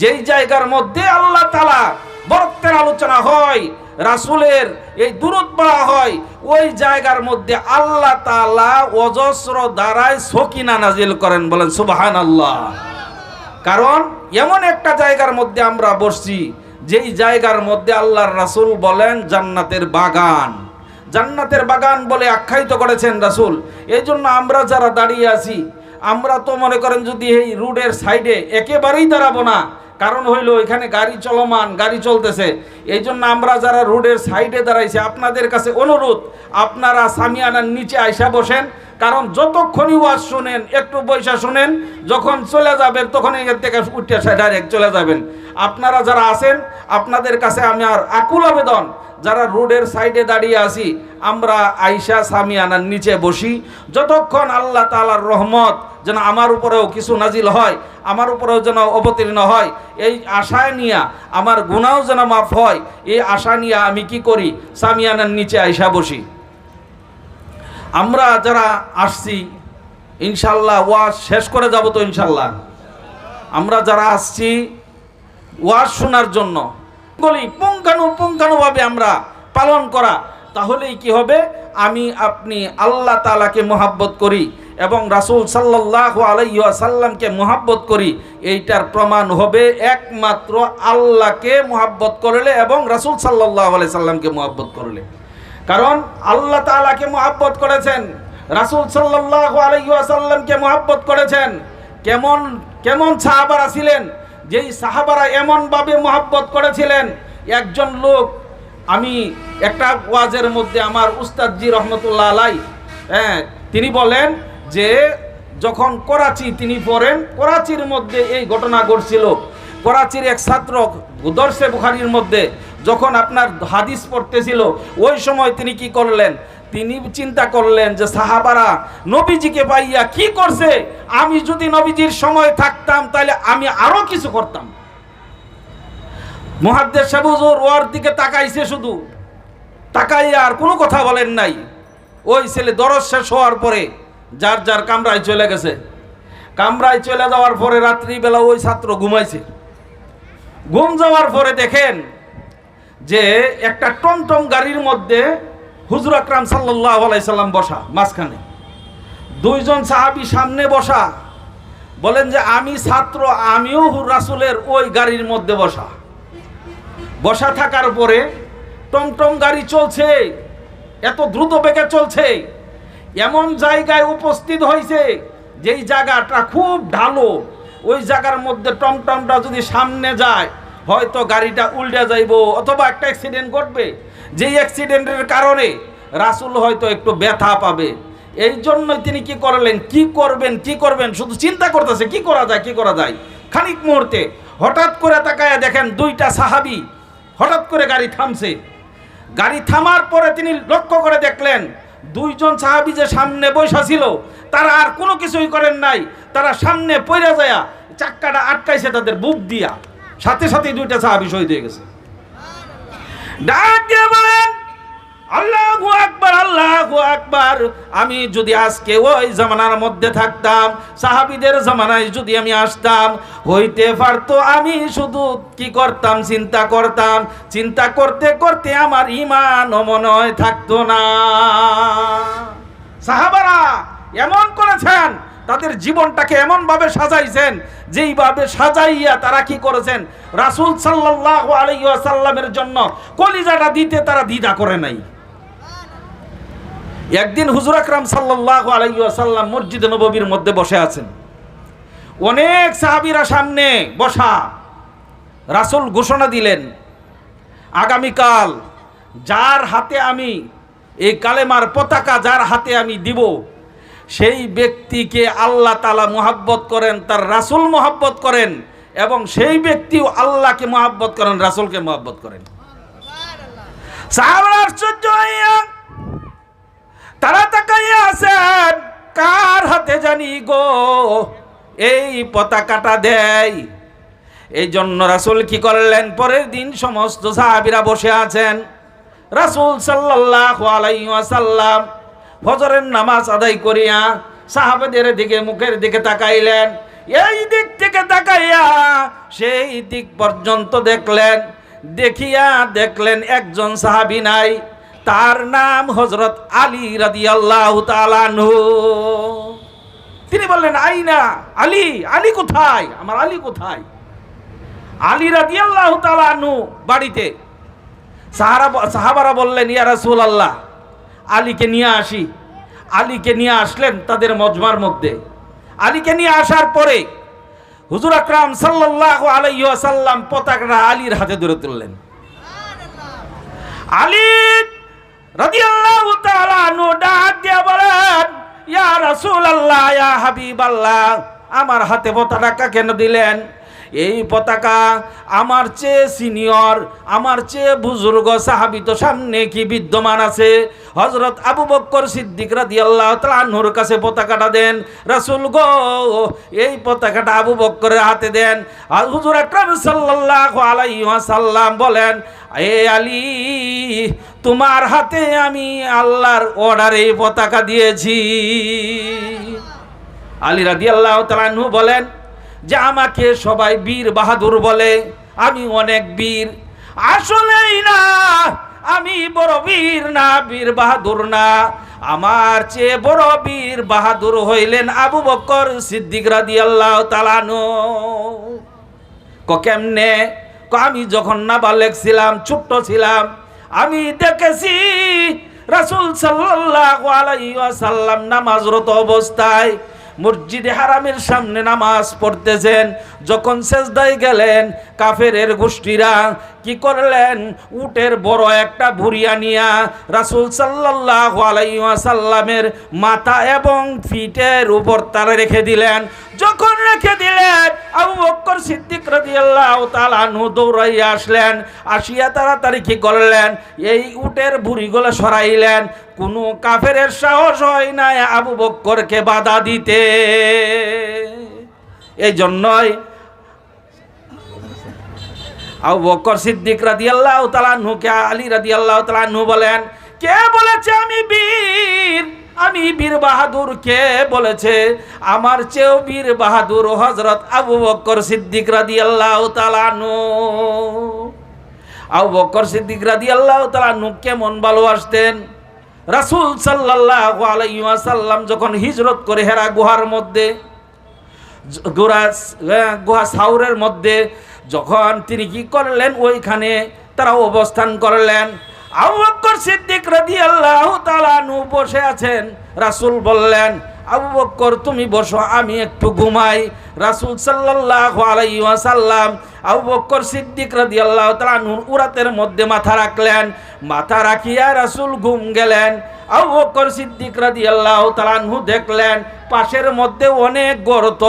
যেই জায়গার মধ্যে আল্লাহ তালা বরত্বের আলোচনা হয়, রাসূলের এই দূরত পড়া হয়, ওই জায়গার মধ্যে আল্লাহ তালা অজস্র দ্বারায় সকিনা নাজিল করেন বলেন সুবাহান আল্লাহ কারণ এমন একটা জায়গার মধ্যে আমরা বসছি, যেই জায়গার মধ্যে আল্লাহর রাসুল বলেন জান্নাতের বাগান। জান্নাতের বাগান বলে আখ্যায়িত করেছেন রাসুল। এই জন্য আমরা যারা দাঁড়িয়ে আছি, আমরা তো মনে করেন যদি এই রোডের সাইডে একেবারেই দাঁড়াবো না কারণ হইল এখানে গাড়ি চলমান, গাড়ি চলতেছে। এই জন্য আমরা যারা রোডের সাইডে দাঁড়াইছি, আপনাদের কাছে অনুরোধ, আপনারা সামিয়ানার নিচে আইসা বসেন। কারণ যতক্ষণই ওয়াজ শুনেন, একটু পয়সা শুনেন, যখন চলে যাবেন তখন এখান থেকে উঠে ডাইরেক্ট চলে যাবেন। আপনারা যারা আছেন, আপনাদের কাছে আমি আর আকুল আবেদন, যারা রোডের সাইডে দাঁড়িয়ে আছি, আমরা আইসা সামিয়ানার নিচে বসি। যতক্ষণ আল্লাহ তাআলার রহমত যেন আমার উপরেও কিছু নাজিল হয়, আমার উপরেও যেন অবতীর্ণ হয়। এই আশায় নিয়া আমার গুণাও যেন মাফ হয়, এই আশা নিয়ে আমি কি করি? সামিয়ানার নিচে আইসা বসি। আমরা যারা আসছি, ইনশাল্লাহ ওয়াজ শেষ করে যাব তো ইনশাল্লাহ। আমরা যারা আসছি, ওয়াজ শোনার জন্য, বলি পুঙ্খানু পুঙ্খানুভাবে আমরা পালন করা, তাহলেই কি হবে? আমি আপনি আল্লাহ তালাকে মোহাব্বত করি। এবং রাসূল সাল্লাহ আলাইসাল্লামকে মোহাব্বত করি, এইটার প্রমাণ হবে একমাত্র আল্লাহকে মোহাব্বত করলে এবং রাসূল সাল্লাহ আলাইসাল্লামকে মোহাব্বত করলে। কারণ আল্লাহ তাআলাকে মোহাব্বত করেছেন, রাসূল সাল্লাল্লাহু আলাইহি ওয়াসাল্লামকে মোহাব্বত করেছেন। কেমন কেমন সাহাবারা ছিলেন? যেই সাহাবারা এমনভাবে মোহাব্বত করেছিলেন, একজন লোক, আমি একটা ওয়াজের মধ্যে আমার উস্তাদজি রহমতুল্লাহ আলাই হ্যাঁ তিনি বলেন যে যখন করাচি তিনি পড়েন, করাচির মধ্যে এই ঘটনা ঘটছিল। করাচির এক ছাত্র, দর্শে বুখারির মধ্যে, যখন আপনার হাদিস পড়তেছিল, ওই সময় তিনি কি করলেন? তিনি চিন্তা করলেন যে, সাহাবারা, নবীজিকে পাইয়া কি করছে? আমি যদি নবীজির সময় থাকতাম, তাহলে আমি আরও কিছু করতাম। মহাদ্দের সাবুজুর ওর দিকে তাকাইছে শুধু। তাকাইয়া আর কোনো কথা বলেন নাই। ওই ছেলে দরজ শেষ হওয়ার পরে যার যার কামরায় চলে গেছে। কামরায় চলে যাওয়ার পরে রাত্রিবেলা ওই ছাত্র ঘুমাইছে। ঘুম যাওয়ার পরে দেখেন যে একটা টমটম গাড়ির মধ্যে হুজুর আকরাম সাল্লাহ আলাইসাল্লাম বসা, মাঝখানে। দুইজন সাহাবি সামনে বসা, বলেন যে আমি ছাত্র, আমিও রাসুলের ওই গাড়ির মধ্যে বসা। বসা থাকার পরে টমটম গাড়ি চলছে, এত দ্রুত বেগে চলছে। এমন জায়গায় উপস্থিত হয়েছে যেই জায়গাটা খুব ঢালো। ওই জায়গার মধ্যে টমটমটা যদি সামনে যায়, হয়তো গাড়িটা উল্টে যাইব, অথবা একটা অ্যাক্সিডেন্ট ঘটবে। যেই অ্যাক্সিডেন্টের কারণে রাসুল হয়তো একটু ব্যথা পাবে। এই জন্যই তিনি কি করলেন? কি করবেন? কি করবেন? শুধু চিন্তা করতেছে, কি করা যায়, কি করা যায়? খানিক মুহূর্তে হঠাৎ করে তাকায় দেখেন দুইটা সাহাবি হঠাৎ করে গাড়ি থামছে। গাড়ি থামার পরে তিনি লক্ষ্য করে দেখলেন দুইজন সাহাবি যে সামনে বৈশা ছিল, তারা আর কোনো কিছুই করেন নাই। তারা সামনে পইরা যায়া চাক্কাটা আটকাইছে তাদের বুক দিয়া। সাথে সাথে দুইটা সাহাবি শহীদ হয়ে গেছে। ডাক দিয়ে বলেন আল্লাহু আকবার আল্লাহু আকবার। আমি যদি আজকে ওই জামানার মধ্যে থাকতাম, সাহাবীদের জামানায় যদি আমি আসতাম, হইতে পারতো আমি শুধু কি করতাম, চিন্তা করতাম। চিন্তা করতে করতে আমার ইমান মনে হয় থাকতো না। সাহাবারা এমন করেছেন, তাদের জীবনটাকে এমন ভাবে সাজাইছেন, যেইভাবে সাজাইয়া তারা কি করেছেন, রাসূল সাল্লাল্লাহু আলাইহি ওয়াসাল্লামের জন্য কলিজাটা দিতে তারা দ্বিধা করে নাই। একদিন হুজুর আকরাম সাল্লাল্লাহু আলাইহি ওয়াসাল্লাম মসজিদে নববীর মধ্যে বসে আছেন। অনেক সাহাবীরা সামনে বসা। রাসূল ঘোষণা দিলেন, আগামীকাল যার হাতে আমি এই কালেমার পতাকা যার হাতে আমি দিব, সেই ব্যক্তিকে আল্লাহ তালা মোহাব্বত করেন, তার রাসূল মোহাব্বত করেন এবং সেই ব্যক্তিও আল্লাহকে মোহাব্বত করেন, রাসূলকে মোহাব্বত করেন। সাহাবারা আশ্চর্য তারা তাকাইয়া আছেন, কার হাতে জানি গো এই পতাকাটা দেয়? এই জন্য রাসূল কি করলেন? পরের দিন সমস্ত সাহাবীরা বসে আছেন। রাসূল সাল্লাল্লাহু আলাইহি ওয়াসাল্লাম ফজরের নামাজ আদায় করিয়া সাহাবেদের দিকে, মুখের দিকে তাকাইলেন। এই দিক থেকে তাকাইয়া সেই দিক পর্যন্ত দেখলেন, দেখিয়া দেখলেন একজন সাহাবি নাই। তার নাম হজরত আলী রাদিয়াল্লাহু তাআলাহু তিনি বললেন, আইনা, আলী আলী কোথায়? আমার আলী কোথায়? আলী রাদিয়াল্লাহু তাআলাহু বাড়িতে। সাহারা, সাহাবারা বললেন, ইয়া রাসুল আল্লাহ আলীকে নিয়ে আসি। আলীকে নিয়ে আসলেন তাদের মজমার মধ্যে। আলীকে নিয়ে আসার পরে হুজুর আকরাম সাল্লাল্লাহু আলাইহি ওয়াসাল্লাম পতাকাটা আলীর হাতে ধরে তুললেন। আলী রাদিয়াল্লাহু তাআলা আনহু ডাক দিয়া বলেন, ইয়া রাসূলুল্লাহ, ইয়া হাবিবাল্লাহ, আমার হাতে পতাকা কেন দিলেন? এই পতাকা আমার চেয়ে সিনিয়র, আমার চেয়ে বুজুর্গ সাহাবি তো সামনে কি বিদ্যমান আছে? হজরত আবু বক্কর সিদ্দিক রাদি আল্লাহ তালাহুর কাছে পতাকাটা দেন, রাসুল গো, এই পতাকাটা আবু বক্করের হাতে দেন। হুজুর আকরাম সাল্লাল্লাহু আলাইহি ওয়াসাল্লাম বলেন, এ আলী তোমার হাতে আমি আল্লাহর অর্ডারে পতাকা দিয়েছি। আলী রাদি আল্লাহ তালাহু বলেন, যে আমাকে সবাই বীর বাহাদুর বলে, আমি অনেক বীর। আসলেই না, আমি বড় বীর না, বীর বাহাদুর না। আমার চেয়ে বড় বীর বাহাদুর হইলেন আবু বকর সিদ্দিক রাদি আল্লাহ তালানো ক কেমনে? ক, আমি যখন নাবালেক ছিলাম, ছোট্ট ছিলাম আমি দেখেছি রাসুল সাল্লাহ আলাইসাল্লাম নামাজরত অবস্থায় মসজিদে হারামের সামনে নামাজ পড়তেছেন। যখন সেজদায় গেলেন কাফের গোষ্ঠীরা কি করলেন? উটের বড় একটা ভুরিয়া নিয়া রাসূল সাল্লাল্লাহু আলাইহি ওয়াসাল্লামের মাথা এবং ফিটের উপর তারা রেখে দিলেন। যখন রেখে দিলেন, আবু বক্কর সিদ্দিক রাদিয়াল্লাহু তাআলা আনহু দৌড়াইয়া আসলেন, আসিয়া তাড়াতাড়ি কি করলেন? এই উটের ভুড়িগুলো সরাইলেন। কোনো কাফেরের সাহস হয় না আবু বক্করকে বাধা দিতে। এই জন্যই আবু বক্কর সিদ্দিক রাদিয়াল্লাহু তাআলা নুকে আলী রাদিয়াল্লাহু তাআলা নু বলেন, কে বলেছে আমি বীর? আমি বীর বাহাদুর কে? বলেছে, আমার চেয়েও বীর বাহাদুর হজরত আবু বক্কর সিদ্দিক রাদিয়াল্লাহু তাআলা নু আবু বক্কর সিদ্দিক রাদিয়াল্লাহু তাআলা নু কেমন ভালোবাসতেন? রাসূল সাল্লাল্লাহু আলাইহি ওয়াসাল্লাম যখন হিজরত করে হেরা গুহার মধ্যে গুহা গুহা সাউরের মধ্যে যখন তিনি কি করলেন? ওইখানে তারা অবস্থান করলেন। আবু বক্কর সিদ্দিক রাদিয়াল্লাহু তাআলা নু বসে আছেন। রাসূল বললেন, আবু বক্কর, তুমি বসো, আমি একটু ঘুমাই। রাসূল সাল্লাল্লাহু আলাইহি ওয়াসাল্লাম আবু বক্কর সিদ্দিক রাদিয়াল্লাহু তাআলা নূর উরাতের মধ্যে মাথা রাখলেন। মাথা রাখিয়া রাসূল ঘুম গেলেন। আবু বক্কর সিদ্দিক রাদিয়াল্লাহু তাআলা নূ দেখলেন, পাশের মধ্যে অনেক গর্ত।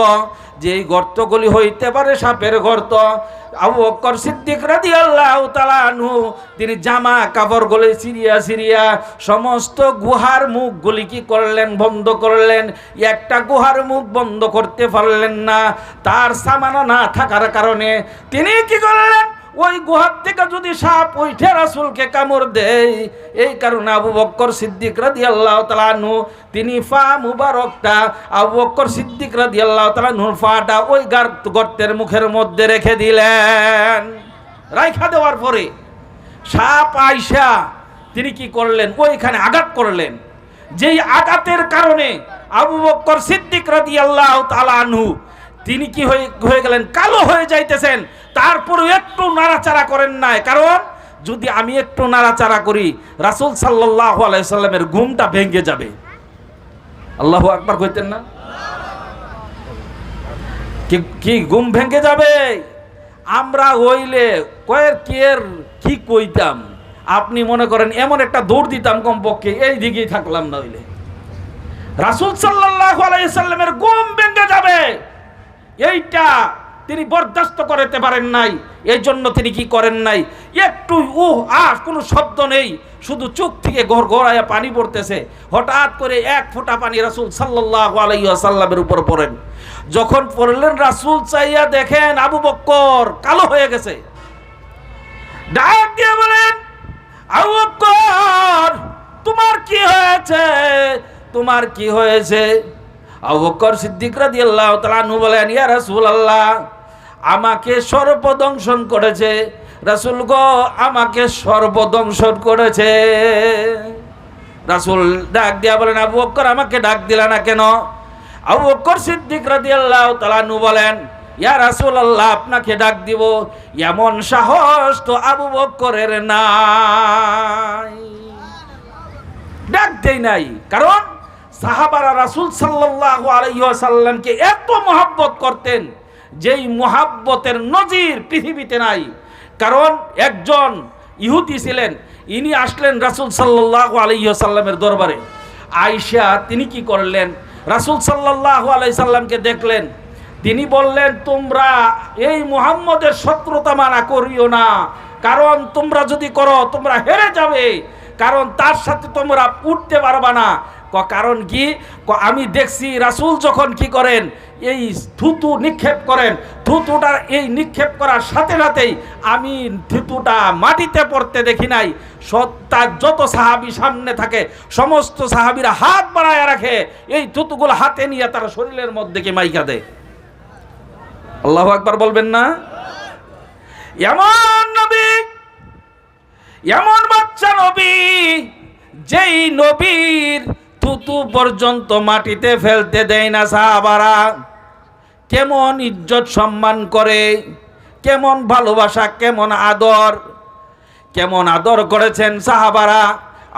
যেই গর্তগুলি হইতে পারে সাপের গর্ত, আবু বক্কর সিদ্দিক রাদিয়াল্লাহু তাআলা আনহু, তিনি জামা কাপড়গুলি সিরিয়া সিরিয়া সমস্ত গুহার মুখগুলি কি করলেন, বন্ধ করলেন? একটা গুহার মুখ বন্ধ করতে পারলেন না। তার সামানা না থাকার কারণে তিনি কি করলেন? ওই গুহার থেকে যদি সাপ উঠে রাসুলকে কামড় দেয়, এই কারণে আবু বক্কর সিদ্দিক রাদি আল্লাহ তালানু তিনি ফা মুবারকটা আবু বক্কর সিদ্দিক রাদি আল্লাহ তালানুর ফাটা ওই গার- গর্তের মুখের মধ্যে রেখে দিলেন। রাইখা দেওয়ার পরে সাপ আইসা তিনি কি করলেন? ওইখানে আঘাত করলেন। যেই আঘাতের কারণে আবু বক্কর সিদ্দিক রাদি আল্লাহ তালানহু তিনি কি হয়ে হয়ে গেলেন? কালো হয়ে যাইতেছেন। তারপরেও একটু নাড়াচাড়া করেন নাই। কারণ যদি আমি একটু নাড়াচাড়া করি, রাসূল সাল্লাল্লাহু আলাইহি সাল্লামের ঘুমটা ভেঙে যাবে। আল্লাহ আকবার কইতেন না? কি ঘুম ভেঙে যাবে? আমরা হইলে কয়ের কিয়ের কি কইতাম? আপনি মনে করেন এমন একটা দৌড় দিতাম কমপক্ষে, এই দিকেই থাকলাম না হইলে। রাসূল সাল্লাল্লাহু আলাইসাল্লামের ঘুম ভেঙে যাবে। এইটা তিনি বরদাস্ত করতে পারেন নাই। এই জন্য তিনি কি করেন নাই? একটু উহ আহ কোনো শব্দ নেই। শুধু চোখ থেকে ঘর গড়াইয়া পানি পড়তেছে। হঠাৎ করে এক ফোঁটা পানি রাসূল সাল্লাল্লাহু আলাইহি সাল্লামের উপর পড়েন। যখন পড়লেন, রাসূল চাইয়া দেখেন আবু বক্কর কালো হয়ে গেছে। ডাক দিয়ে বলেন, আবু বক্কর, তোমার কি হয়েছে? তোমার কি হয়েছে? আবু বকর সিদ্দিক রাদিয়াল্লাহু তাআলা বলেন, ইয়া রাসূলুল্লাহ আমাকে সর্বদংশন করেছে। রাসূল গো, আমাকে সর্বদংশন করেছে। রাসূল ডাক দিয়া বলেন, আবু বকর আমাকে ডাক দিলা না কেন? আবু বকর সিদ্দিক রাদিয়াল্লাহু তাআলা আনহু বলেন, ইয়া রাসূলুল্লাহ, আপনাকে ডাক দিব। এমন সাহস তো আবু বকরের নাই। ডাক দেই নাই, কারণ সাহাবারা রাসূল সাল্লাল্লাহু আলাইহি ওয়াসাল্লামকে এত মহাব্বত করতেন। যেই মহাব্বতের নজির পৃথিবীতে নাই। কারণ একজন ইহুদি ছিলেন, ইনি আসলেন রাসূল সাল্লাল্লাহু আলাইহি ওয়াসাল্লামের দরবারে। আয়েশা, তিনি কি করলেন? রাসূল সাল্লাল্লাহু আলাইহি সাল্লামকে দেখলেন। তিনি বললেন, তোমরা এই মুহাম্মদের শত্রুতা মানা করিও না। কারণ তোমরা যদি করো, তোমরা হেরে যাবে। কারণ তার সাথে তোমরা উঠতে পারবা না। ক- কারণ কি? ক- আমি দেখছি রাসূল যখন কি করেন? এই থুতু নিক্ষেপ করেন। থুতুটা এই নিক্ষেপ করার সাথে সাথেই আমি থুতুটা মাটিতে পড়তে দেখি নাই। সত- তার যত সাহাবি সামনে থাকে, সমস্ত সাহাবিরা হাত বাড়ায় রাখে। এই থুতুগুলো হাতে নিয়ে তারা শরীরের মধ্যে কি মাইকা দেয়। আল্লাহ একবার বলবেন না? এমন নবী, এমন বাচ্চা নবী, যেই নবীর থুতু পর্যন্ত মাটিতে ফেলতে দেয় না সাহাবারা। কেমন ইজ্জত সম্মান করে, কেমন ভালোবাসা, কেমন আদর কেমন আদর করেছেন সাহাবারা।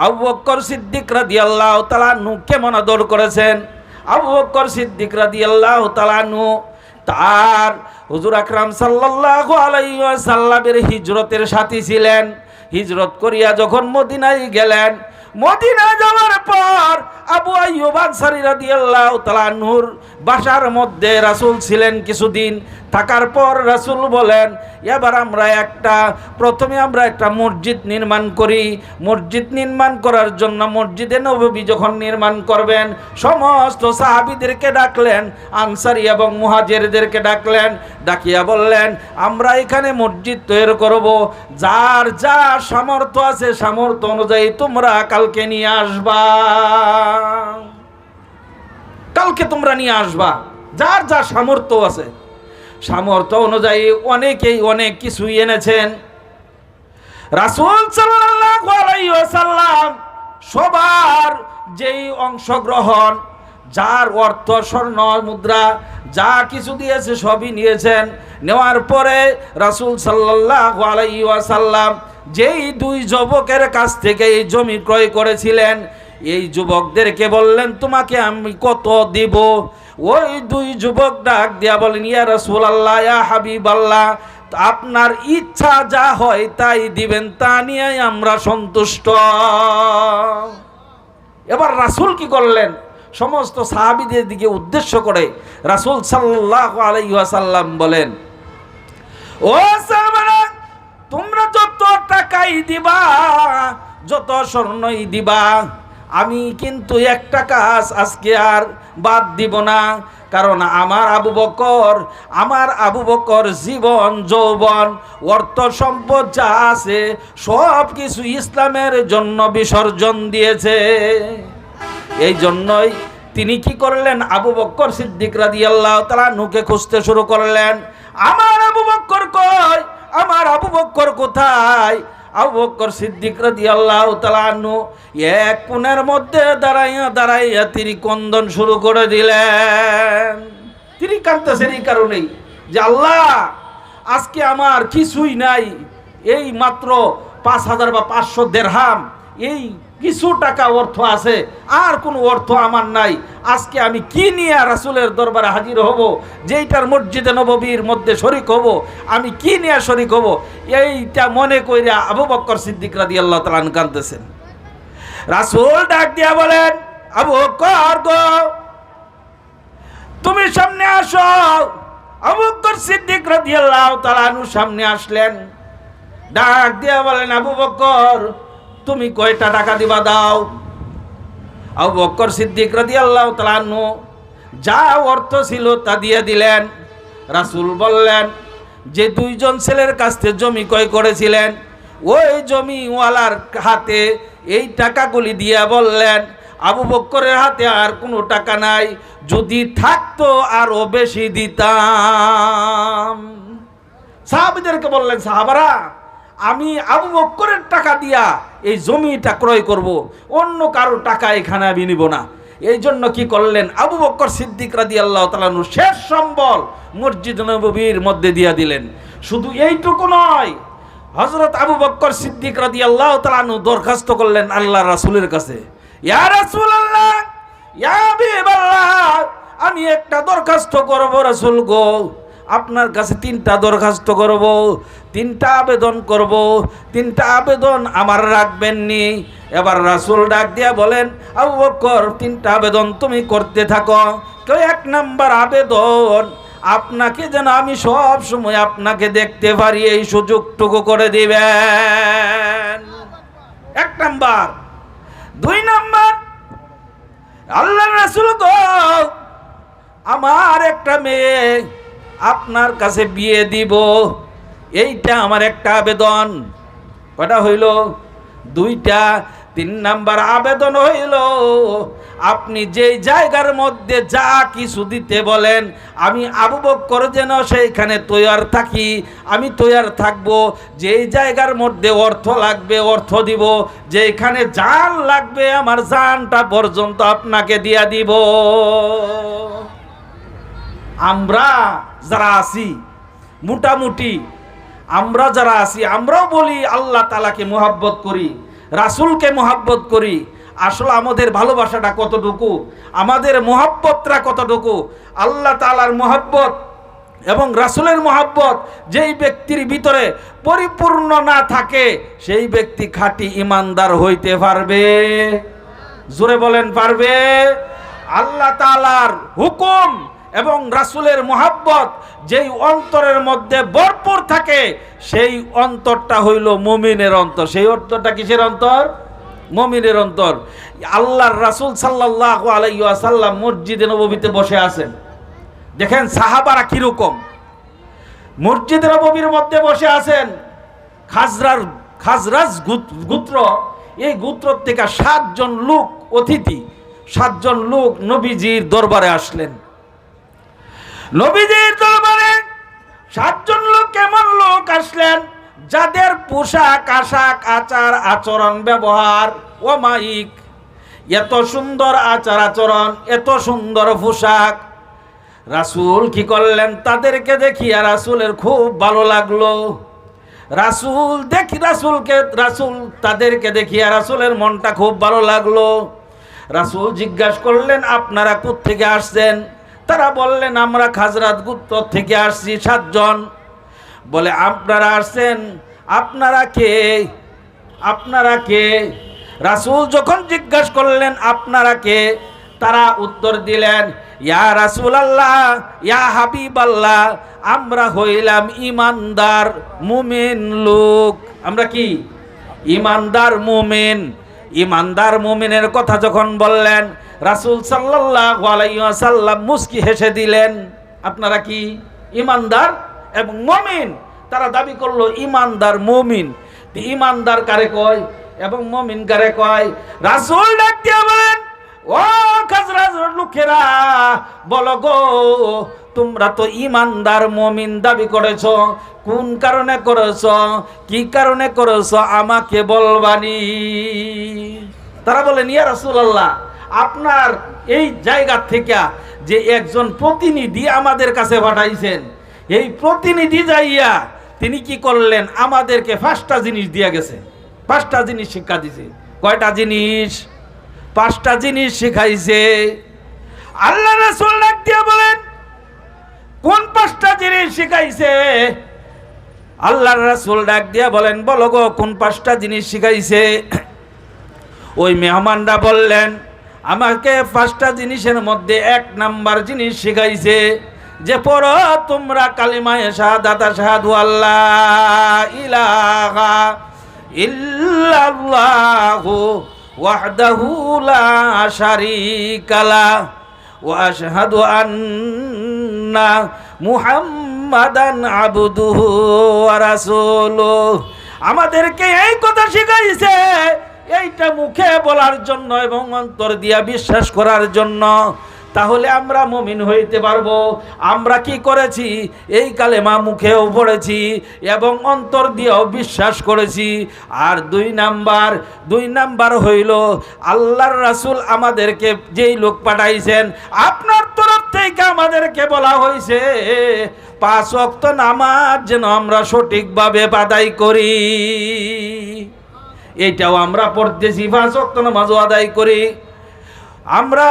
আবু বক্কর সিদ্দিক রাদিয়াল্লাহু তাআলা নু কেমন আদর করেছেন? আবু বক্কর সিদ্দিক রাদিয়াল্লাহু তাআলা নু তার হুজুর আকরাম সাল্লাল্লাহু আলাইহি ওয়াসাল্লামের হিজরতের সাথী ছিলেন। হিজরত করিয়া যখন মদিনায় গেলেন মদিনা যাওয়ার পর আবু আইয়ুব আনসারী রাদিয়াল্লাহু তাআলা নূর বাসার মধ্যে রাসূল ছিলেন কিছুদিন। থাকার পর রাসুল বলেন, এবার আমরা একটা, প্রথমে আমরা একটা মসজিদ নির্মাণ করি। মসজিদ নির্মাণ করার জন্য মসজিদে নববী যখন নির্মাণ করবেন, সমস্ত সাহাবিদেরকে ডাকলেন, আনসারী এবং মুহাজিরদেরকে ডাকলেন, ডাকিয়া বললেন, আমরা এখানে মসজিদ তৈরি করব। যার যা সামর্থ্য আছে, সামর্থ্য অনুযায়ী তোমরা কালকে নিয়ে আসবা। কালকে তোমরা নিয়ে আসবা। যার যা সামর্থ্য আছে। সামর্থ্য অনুযায়ী অনেকেই অনেক কিছুই এনেছেন। রাসূল ওয়াসাল্লাম সবার যেই অংশগ্রহণ, যার অর্থ স্বর্ণ, মুদ্রা, যা কিছু দিয়েছে সবই নিয়েছেন। নেওয়ার পরে রাসূল সাল্লাল্লাহু আলাইহি ওয়াসাল্লাম যেই দুই যুবকের কাছ থেকে এই জমি ক্রয় করেছিলেন, এই যুবকদেরকে বললেন, তোমাকে আমি কত দিব? ওই দুই যুবক ডাক দিয়া বলেন, ইয়া রাসূলুল্লাহ, ইয়া হাবিব আল্লাহ আপনার ইচ্ছা যা হয় তাই দিবেন, তা নিয়ে আমরা সন্তুষ্ট। এবার রাসূল কি করলেন? সমস্ত সাহাবীদের দিকে উদ্দেশ্য করে রাসূল সাল্লাহ আলাইহি ওয়াসাল্লাম বলেন, ও তোমরা যত টাকাই দিবা, যত স্বর্ণই দিবা আমি কিন্তু একটা কাজ আজকে আর বাদ দিব না, কারণ আমার আবু বকর, আমার আবু বকর জীবন, যৌবন, অর্থ সম্পদ যা আছে, সব কিছু ইসলামের জন্য বিসর্জন দিয়েছে। এই জন্যই তিনি কি করলেন? আবু বক্কর সিদ্দিক রাদিয়াল্লাহু তাআলা নুকে খুঁজতে শুরু করলেন। আমার আবু বক্কর কয় আমার আবু বক্কর কোথায়? আবু বক্কর সিদ্দিক রাদিয়াল্লাহু তাআলা নু এক কোণের মধ্যে দাঁড়াইয়া দাঁড়াইয়া তিনি কন্দন শুরু করে দিলেন। তিনি কাঁদতেছেন এই কারণেই যে আল্লাহ, আজকে আমার কিছুই নাই। এই মাত্র পাঁচ হাজার বা পাঁচশো দেড়হাম এই কিছু টাকা অর্থ আছে, আর কোনো অর্থ আমার নাই। আজকে আমি কি নিয়ে রাসুলের দরবারে হাজির হব, যেইটার মসজিদে নববীর মধ্যে শরিক হব, আমি কি নিয়ে শরিক হব? এইটা মনে কইরা আবু বক্কর সিদ্দিক রাদিয়াল্লাহু তাআলা আনহু কাঁদতেছেন। রাসূল ডাক দিয়া বলেন, আবু বক্কর গো, তুমি সামনে আসো। আবু বকর সিদ্দিক রাদিয়াল্লাহু তাআলা আনহু সামনে আসলেন। ডাক দিয়া বলেন, আবু বকর তুমি কয়টা টাকা দিবা দাও? আবু বকর সিদ্দিক রাদিয়াল্লাহু তাআলা আনহু যা অর্থ ছিল তা দিয়ে দিলেন। রাসূল বললেন, যে দুইজন ছেলের কাছ থেকে জমি ক্রয় করেছিলেন, ওই জমিওয়ালার হাতে এই টাকাগুলি দিয়া বললেন, আবু বক্করের হাতে আর কোনো টাকা নাই, যদি থাকতো আরও বেশি দিতাম। সাহাবিদেরকে বললেন, সাহাবারা আমি আবু বক্করের টাকা দিয়া এই জমিটা ক্রয় করব। অন্য কারও টাকা এখানে আমি নিব না। এই জন্য কি করলেন? আবু বক্কর সিদ্দিক রাদি আল্লাহ তালানু শেষ সম্বল মসজিদ নবীর মধ্যে দিয়া দিলেন। শুধু এইটুকু নয় হজরত আবু বক্কর সিদ্দিক রাদি আল্লাহ তালানু দরখাস্ত করলেন আল্লাহ রাসুলের কাছে। ইয়া আল্লাহ ইয়া আমি একটা দরখাস্ত করব রাসুল গো। আপনার কাছে তিনটা দরখাস্ত করব। তিনটা আবেদন করব, তিনটা আবেদন আমার রাখবেন নি। এবার রাসুল ডাক দিয়া বলেন, আবু বক্কর তিনটা আবেদন তুমি করতে থাকো। কেউ এক নাম্বার আবেদন, আপনাকে যেন আমি সব সময় আপনাকে দেখতে পারি, এই সুযোগটুকু করে দিবেন। এক নাম্বার। দুই নাম্বার আল্লাহ রাসুল গো, আমার একটা মেয়ে আপনার কাছে বিয়ে দিব। এইটা আমার একটা আবেদন। কটা হইল? দুইটা, তিন নাম্বার আবেদন হইল, আপনি যেই জায়গার মধ্যে যা কিছু দিতে বলেন, আমি আবু বক্কর যেন সেইখানে তৈয়ার থাকি, আমি তৈয়ার থাকব, যেই জায়গার মধ্যে অর্থ লাগবে অর্থ দিব যেখানে জান লাগবে আমার জানটা পর্যন্ত আপনাকে দিয়া দিব। আমরা যারা আছি, মোটামুটি আমরা যারা আছি, আমরাও বলি আল্লাহ তালাকে মোহাব্বত করি, রাসুলকে মোহাব্বত করি। আসলে আমাদের ভালোবাসাটা কতটুকু, আমাদের মোহাব্বতটা কতটুকু, আল্লাহ তালার মোহাব্বত এবং রাসুলের মোহাব্বত যেই ব্যক্তির ভিতরে পরিপূর্ণ না থাকে, সেই ব্যক্তি খাঁটি ইমানদার হইতে পারবে। জোরে বলেন, পারবে? আল্লাহ তালার হুকুম এবং রাসুলের মোহাব্বত যেই অন্তরের মধ্যে ভরপুর থাকে, সেই অন্তরটা হইল মমিনের অন্তর। সেই অন্তরটা কিসের অন্তর? মমিনের অন্তর। আল্লাহর রাসুল সাল্লাহ আলাইসাল্লাম মসজিদে নবীতে বসে আছেন। দেখেন সাহাবারা কীরকম? মসজিদ নবীর মধ্যে বসে আছেন। খাজরার, খাজরাজ গুত- গুত্র, এই গুত্র থেকে সাতজন লোক অতিথি, সাতজন লোক নবীজির দরবারে আসলেন। নবীজির দরবারে সাতজন লোক কেমন লোক আসলেন? যাদের পোশাক, আশাক, আচার, আচরণ, ব্যবহার ও মাইক এত সুন্দর আচার আচরণ, এত সুন্দর পোশাক। রাসূল কি করলেন? তাদেরকে দেখিয়া রাসুলের খুব ভালো লাগল। রাসূল দেখি, রাসূলকে, রাসূল তাদেরকে দেখিয়া রাসূলের মনটা খুব ভালো লাগল। রাসূল জিজ্ঞাসা করলেন, আপনারা থেকে আসছেন? তারা বললেন, আমরা খাজরাত গুপ্ত থেকে আসছি সাতজন। বলে, আপনারা আসছেন, আপনারা কে? আপনারা কে? রাসূল যখন জিজ্ঞাসা করলেন, আপনারা কে? তারা উত্তর দিলেন, ইয়া রাসূল আল্লাহ ইয়া হাবিব আল্লাহ আমরা হইলাম ইমানদার মুমিন লোক। আমরা কি? ইমানদার মুমিন। ইমানদার মুমিনের কথা যখন বললেন রাসূল সাল্লাল্লাহু আলাইহি ওয়াসাল্লাম মুস্কি হেসে দিলেন। আপনারা কি ইমানদার এবং মমিন? তারা দাবি করল ইমানদার মমিন। ইমানদার কারে কয় এবং মমিন কারে কয়? রাসূল ডাক দিয়ে বলেন, ও খাজরাজ লোকেরা, বলো গো, তোমরা তো ইমানদার মমিন দাবি করেছ। কোন কারণে করেছ? কি কারণে করেছ? আমাকে বলবানি। তারা বলেন, ইয়া রাসূলুল্লাহ আপনার এই জায়গা থেকে যে একজন প্রতিনিধি আমাদের কাছে পাঠাইছেন, এই প্রতিনিধি যাইয়া তিনি কি করলেন? আমাদেরকে পাঁচটা জিনিস দিয়া গেছে। পাঁচটা জিনিস শিক্ষা দিছে। কয়টা জিনিস? পাঁচটা জিনিস শিখাইছে। আল্লাহ রাসূল ডাক দিয়ে বলেন, কোন পাঁচটা জিনিস শিখাইছে? আল্লাহর রাসূল ডাক দিয়া বলেন, বলো গো, কোন পাঁচটা জিনিস শিখাইছে? ওই মেহমানরা বললেন আমাকে পাঁচটা জিনিসের মধ্যে এক নাম্বার জিনিস শিখাইছে যে, পড়ো তোমরা কালিমায়ে শাহাদাতা, শাহাদু আল্লাহ ইলাহা লা ওয়া মুহাম্মাদান আমাদেরকে এই কথা শিখাইছে এইটা মুখে বলার জন্য এবং অন্তর দিয়া বিশ্বাস করার জন্য। তাহলে আমরা মমিন হইতে পারব। আমরা কি করেছি? এই কালেমা মুখেও পড়েছি এবং অন্তর দিয়েও বিশ্বাস করেছি। আর দুই নাম্বার দুই নাম্বার হইল, আল্লাহর রাসূল আমাদেরকে যেই লোক পাঠাইছেন, আপনার তরফ থেকে আমাদেরকে বলা হয়েছে পাঁচ অক্ত নামাজ যেন আমরা সঠিকভাবে বাদাই করি। এইটাও আমরা পড়তেছি অক্ত নামাজও আদায় করি। আমরা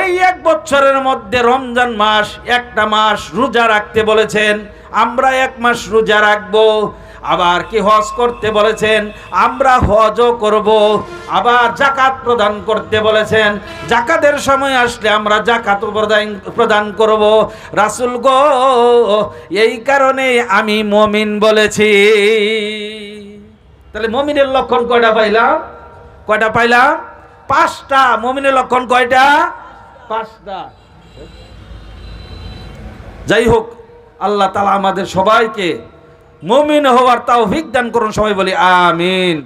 এই এক বছরের মধ্যে রমজান মাস, একটা মাস রোজা রাখতে বলেছেন, আমরা এক মাস রোজা রাখব, আবার কি হজ করতে বলেছেন, আমরা হজও করব, আবার জাকাত প্রদান করতে বলেছেন জাকাতের সময় আসলে আমরা জাকাত প্রদান প্রদান করব। রাসুল গো, এই কারণে আমি মমিন বলেছি। তাহলে মমিনের লক্ষণ কয়টা পাইলাম কয়টা পাইলাম পাঁচটা। মমিনের লক্ষণ কয়টা? পাঁচটা। যাই হোক, আল্লাহ তালা আমাদের সবাইকে মমিন হওয়ার তাও দান করুন। সবাই বলি, আমিন।